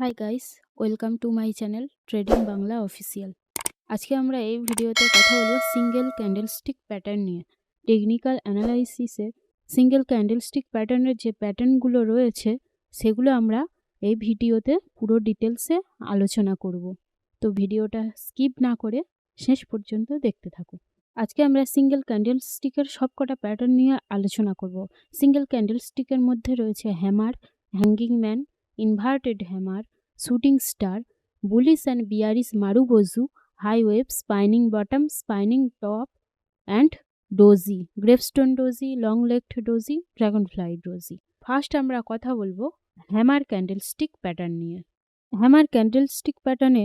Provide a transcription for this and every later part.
Hi guys welcome to my channel trading Bangla official আজকে আমরা এই ভিডিওতে কথা বলব সিঙ্গেল ক্যান্ডেলস্টিক প্যাটার্ন নিয়ে। টেকনিক্যাল অ্যানালাইসিসে সিঙ্গেল ক্যান্ডেলস্টিক প্যাটার্নের যে প্যাটার্নগুলো রয়েছে, সেগুলো আমরা এই ভিডিওতে পুরো ডিটেলসে আলোচনা করব। তো ভিডিওটা স্কিপ না করে শেষ পর্যন্ত দেখতে থাকো। আজকে আমরা সিঙ্গেল ক্যান্ডেল ক্যান্ডেলস্টিকের সবকটা প্যাটার্ন নিয়ে আলোচনা করব। সিঙ্গেল ক্যান্ডেল স্টিকের মধ্যে রয়েছে hammer hanging man inverted hammer shooting star bullish and bearish marubozu high wave spinning bottom spinning top and doji gravestone doji long legged doji dragonfly doji first আমরা কথা বলব হ্যামার ক্যান্ডেল স্টিক প্যাটার্ন নিয়ে। Hammer candlestick প্যাটার্নে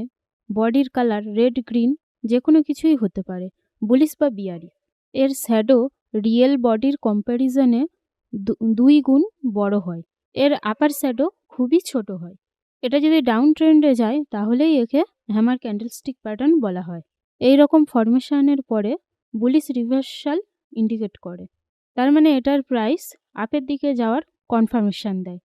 বডির colour red green যে কোনো কিছুই হতে পারে বুলিস বা বিয়ারি এর শ্যাডো রিয়েল বডির কম্প্যারিজনে দুই গুণ বড় হয়। এর আপার শ্যাডো খুবই ছোট হয়। এটা যদি ডাউন ট্রেন্ডে যায়, তাহলেই একে হ্যামার ক্যান্ডেলস্টিক প্যাটার্ন বলা হয়। এই রকম ফরমেশনের পরে বুলিশ রিভার্সাল ইন্ডিকেট করে। তার মানে এটার প্রাইস আপের দিকে যাওয়ার কনফার্মেশন দেয়।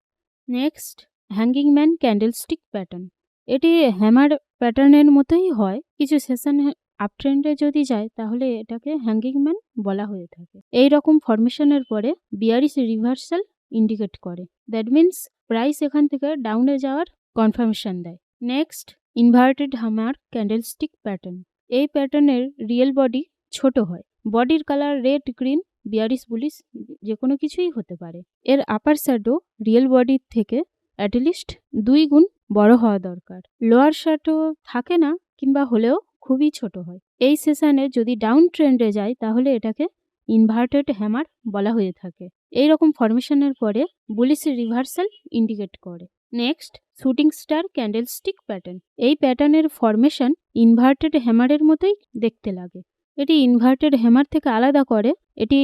Next hanging man candlestick pattern এটি হ্যামার প্যাটার্নের মতোই হয়। কিছু সেশন আপ ট্রেন্ডে যদি যায়, তাহলে এটাকে হ্যাঙ্গিং ম্যান বলা হয়ে থাকে। এই রকম ফরমেশনের পরে বিয়ারিস রিভার্সাল ইন্ডিকেট করে। দ্যাট মিন্স প্রাইস এখান থেকে ডাউনে যাওয়ার কনফার্মেশন দেয়। Next inverted hammer candlestick pattern এই প্যাটার্নের রিয়েল বডি ছোট হয়। বডির colour red green bearish bullish যে কোনো কিছুই হতে পারে। এর আপার শ্যাডো রিয়েল বডির থেকে অ্যাটলিস্ট দুই গুণ বড় হওয়া দরকার। লোয়ার শ্যাডো থাকে না কিংবা হলেও খুবই ছোট হয়। এই সেশনে যদি ডাউন ট্রেন্ডে যায়, তাহলে এটাকে ইনভার্টেড হ্যামার বলা হয়ে থাকে। এই রকম ফরমেশনের পরে বুলিশ রিভার্সাল ইন্ডিকেট করে। Next shooting star candlestick pattern এই প্যাটার্নের ফরমেশন ইনভার্টেড হ্যামারের মতোই দেখতে লাগে। এটি ইনভার্টেড হ্যামার থেকে আলাদা করে, এটি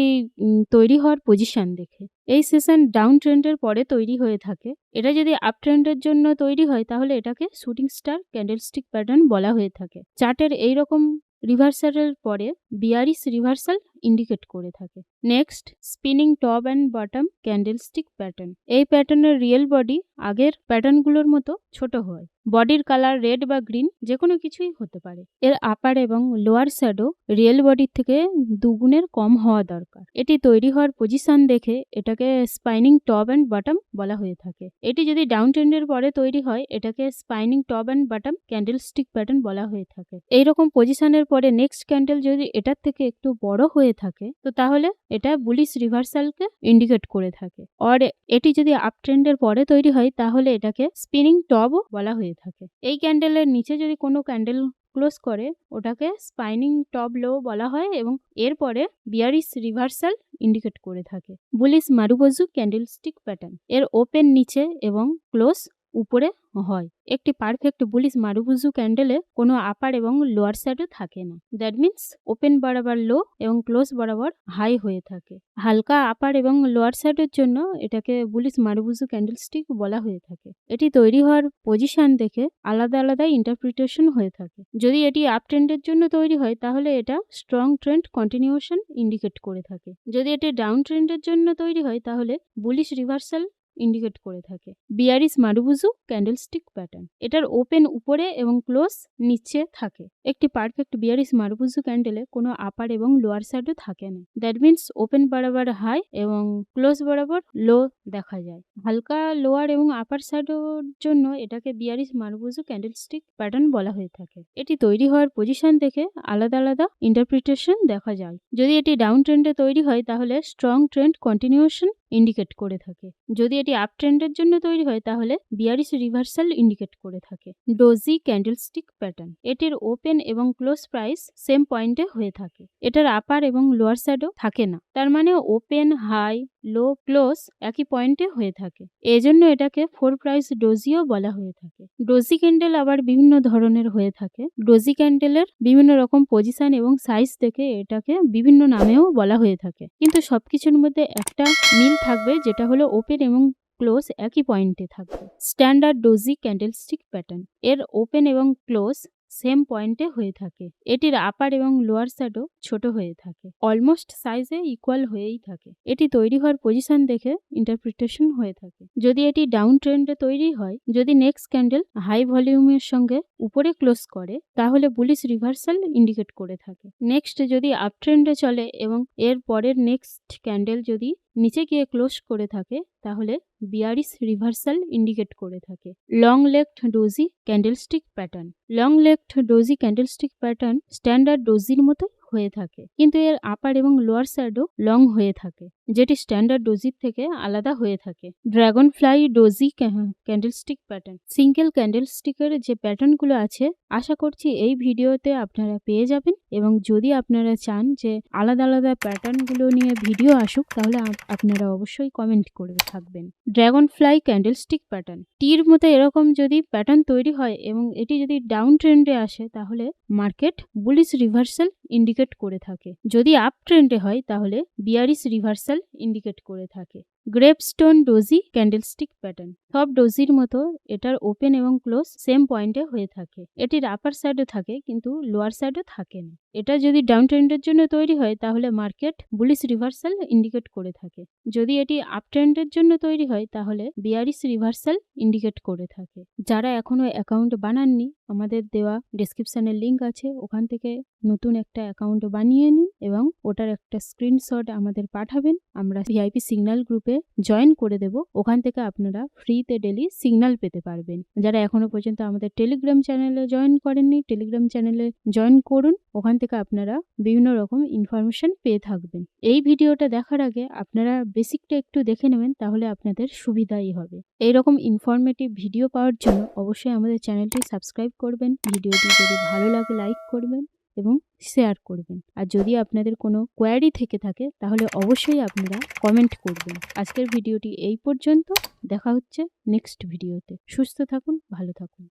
তৈরি হওয়ার পজিশন দেখে। এই সেশন ডাউন ট্রেন্ডের পরে তৈরি হয়ে থাকে। এটা যদি আপ ট্রেন্ডের জন্য তৈরি হয়, তাহলে এটাকে শুটিং স্টার ক্যান্ডেলস্টিক প্যাটার্ন বলা হয়ে থাকে। চার্টের এই রকম রিভার্সালের পরে বিয়ারিস রিভার্সাল ইন্ডিকেট করে থাকে। Next spinning top and bottom candlestick pattern এই প্যাটার্নের রিয়েল বডি আগের প্যাটার্নগুলোর মতো ছোট হয়। বডির কালার রেড বা গ্রিন যে কোনো কিছুই হতে পারে। এর আপার এবং লোয়ার শ্যাডো রিয়েল বডির থেকে দুগুণের কম হওয়া দরকার। এটি তৈরি হওয়ার পজিশন দেখে এটাকে স্পাইনিং টপ অ্যান্ড বটম বলা হয়ে থাকে। এটি যদি ডাউন ট্রেন্ডের পরে তৈরি হয়, এটাকে spinning top and bottom candlestick pattern বলা হয়ে থাকে। এইরকম পজিশনের পরে নেক্সট ক্যান্ডেল যদি এটার থেকে একটু বড় হয়ে থাকে, তো তাহলে এটা বুলিশ রিভার্সালকে ইন্ডিকেট করে থাকে। আর এটি যদি আপ ট্রেন্ডের পরে তৈরি হয়, তাহলে এটাকে স্পিনিং টপও বলা হয়ে থাকে। এই ক্যান্ডেলের নিচে যদি কোনো ক্যান্ডেল ক্লোজ করে, ওটাকে স্পাইনিং টপ লো বলা হয় এবং এরপরে বিয়ারিস রিভার্সাল ইন্ডিকেট করে থাকে। বুলিশ মারুবজু ক্যান্ডেলস্টিক প্যাটার্ন এর ওপেন নিচে এবং ক্লোজ উপরে হয়। একটি পারফেক্ট বুলিশ মারুবুজু ক্যান্ডেলে কোনো আপার এবং লোয়ার সাইডও থাকে না। দ্যাট মিন্স ওপেন বরাবর লো এবং ক্লোজ বরাবর হাই হয়ে থাকে। হালকা আপার এবং লোয়ার সাইডের জন্য এটাকে বুলিশ মারুবুজু ক্যান্ডেলস্টিক বলা হয়ে থাকে। এটি তৈরি হওয়ার পজিশন দেখে আলাদা আলাদা ইন্টারপ্রিটেশন হয়ে থাকে। যদি এটি আপ ট্রেন্ডের জন্য তৈরি হয়, তাহলে এটা স্ট্রং ট্রেন্ড কন্টিনিউশন ইন্ডিকেট করে থাকে। যদি এটি ডাউন ট্রেন্ডের জন্য তৈরি হয়, তাহলে বুলিশ রিভার্সাল ইন্ডিকেট করে থাকে। বিয়ারিস মারুবুজু ক্যান্ডেলস্টিক প্যাটার্ন এটার ওপেন উপরে এবং ক্লোজ নিচে থাকে। একটি পারফেক্ট বিয়ারিস মারুবুজু ক্যান্ডেলে কোনো আপার এবং লোয়ার সাইডও থাকে না। দ্যাট মিন্স ওপেন বরাবর হাই এবং ক্লোজ বরাবর লো দেখা যায়। হালকা লোয়ার এবং আপার সাইডের জন্য এটাকে বিয়ারিস মারুবুজু ক্যান্ডেলস্টিক প্যাটার্ন বলা হয়ে থাকে। এটি তৈরি হওয়ার পজিশন দেখে আলাদা আলাদা ইন্টারপ্রিটেশন দেখা যায়। যদি এটি ডাউন ট্রেন্ডে তৈরি হয়, তাহলে স্ট্রং ট্রেন্ড কন্টিনিউশন ইন্ডিকেট করে থাকে। যদি এটি আপ ট্রেন্ডের জন্য তৈরি হয়, তাহলে বিয়ারিশ রিভার্সাল ইন্ডিকেট করে থাকে। ডোজি ক্যান্ডেলস্টিক প্যাটার্ন এটির ওপেন এবং ক্লোজ প্রাইস সেম পয়েন্টে হয়ে থাকে। এটার আপার এবং লোয়ার সাইডও থাকে না। তার মানে ওপেন হাই লো ক্লোজ একই পয়েন্টে হয়ে থাকে। এজন্য এটাকে ফোর প্রাইস ডোজিও বলা হয়ে থাকে। ডোজি ক্যান্ডেল আবার বিভিন্ন ধরনের হয়ে থাকে। ডোজি ক্যান্ডেলের বিভিন্ন রকম পজিশন এবং সাইজ দেখে এটাকে বিভিন্ন নামেও বলা হয়ে থাকে। কিন্তু সবকিছুর মধ্যে একটা মিল থাকবে, যেটা হলো ওপেন এবং ক্লোজ একই পয়েন্টে থাকবে। স্ট্যান্ডার্ড ডোজি ক্যান্ডেলস্টিক প্যাটার্ন এর ওপেন এবং ক্লোজ সেম পয়েন্টে হয়ে থাকে। এটির আপার এবং লোয়ার স্যাডো ছোট হয়ে থাকে। অলমোস্ট সাইজে ইকুয়াল হয়েই থাকে। এটি তৈরি হওয়ার পজিশন দেখে ইন্টারপ্রিটেশন হয়ে থাকে। যদি এটি ডাউন ট্রেন্ডে তৈরি হয়, যদি নেক্সট ক্যান্ডেল হাই ভলিউমের সঙ্গে উপরে ক্লোজ করে, তাহলে বুলিশ রিভার্সাল ইন্ডিকেট করে থাকে। নেক্সট যদি আপ ট্রেন্ডে চলে এবং এর পরের নেক্সট ক্যান্ডেল যদি নিচে গিয়ে ক্লোজ করে থাকে, তাহলে বিয়ারিস রিভার্সাল ইন্ডিকেট করে থাকে। Long legged doji candlestick pattern long legged doji candlestick pattern standard ডোজির মতো হয়ে থাকে। কিন্তু এর আপার এবং লোয়ার সাইডও লং হয়ে থাকে, যেটি স্ট্যান্ডার্ড ডোজির থেকে আলাদা হয়ে থাকে। Dragonfly doji candlestick pattern single ক্যান্ডেলস্টিকের যে প্যাটার্নগুলো আছে, আশা করছি এই ভিডিওতে আপনারা পেয়ে যাবেন এবং যদি আপনারা চান যে আলাদা আলাদা প্যাটার্নগুলো নিয়ে ভিডিও আসুক, তাহলে আপনারা অবশ্যই কমেন্ট করে থাকবেন। ড্রাগন ফ্লাই ক্যান্ডেলস্টিক প্যাটার্ন টির মতো এরকম যদি প্যাটার্ন তৈরি হয় এবং এটি যদি ডাউন ট্রেন্ডে আসে, তাহলে মার্কেট বুলিশ রিভার্সাল ইন্ডিকেট করে থাকে। যদি আপ ট্রেন্ডে হয়, তাহলে বিয়ারিস রিভার্সাল ইন্ডিকেট করে থাকে। গ্রেপস্টোন ডোজি ক্যান্ডেলস্টিক প্যাটার্ন সব ডোজির মতো এটার ওপেন এবং ক্লোজ সেম পয়েন্টে হয়ে থাকে। এটির আপার সাইডে থাকে, কিন্তু লোয়ার সাইডে থাকে না। এটা যদি ডাউন ট্রেন্ডের জন্য তৈরি হয়, তাহলে মার্কেট বুলিশ রিভার্সাল ইন্ডিকেট করে থাকে। যদি এটি আপ ট্রেন্ডের জন্য তৈরি হয়, তাহলে বিয়ারিস রিভার্সাল ইন্ডিকেট করে থাকে। যারা এখনও অ্যাকাউন্ট বানাননি, আমাদের দেওয়া ডেসক্রিপশনের লিংক আছে। ওখান থেকে নতুন একটা অ্যাকাউন্ট বানিয়ে নিন এবং ওটার একটা স্ক্রিনশট আমাদের পাঠাবেন। আমরা ভিআইপি সিগন্যাল গ্রুপে জয়েন করে দেব। ওখান থেকে আপনারা ফ্রিতে ডেলি সিগন্যাল পেতে পারবেন। যারা এখনও পর্যন্ত আমাদের টেলিগ্রাম চ্যানেলে জয়েন করেননি টেলিগ্রাম চ্যানেলে জয়েন করুন। ওখান থেকে আপনারা বিভিন্ন রকম ইনফরমেশন পেয়ে থাকবেন। এই ভিডিওটা দেখার আগে আপনারা বেসিকটা একটু দেখে নেবেন, তাহলে আপনাদের সুবিধাই হবে। এই রকম ইনফরমেটিভ ভিডিও পাওয়ার জন্য অবশ্যই আমাদের চ্যানেলটি সাবস্ক্রাইব করবেন। ভিডিওটি যদি ভালো লাগে লাইক করবেন। এবং শেয়ার করবেন। আর যদি আপনাদের কোনো কোয়ারি থেকে থাকে, তাহলে অবশ্যই আপনারা কমেন্ট করবেন। আজকের ভিডিওটি এই পর্যন্ত। দেখা হচ্ছে নেক্সট ভিডিওতে সুস্থ থাকুন, ভালো থাকুন।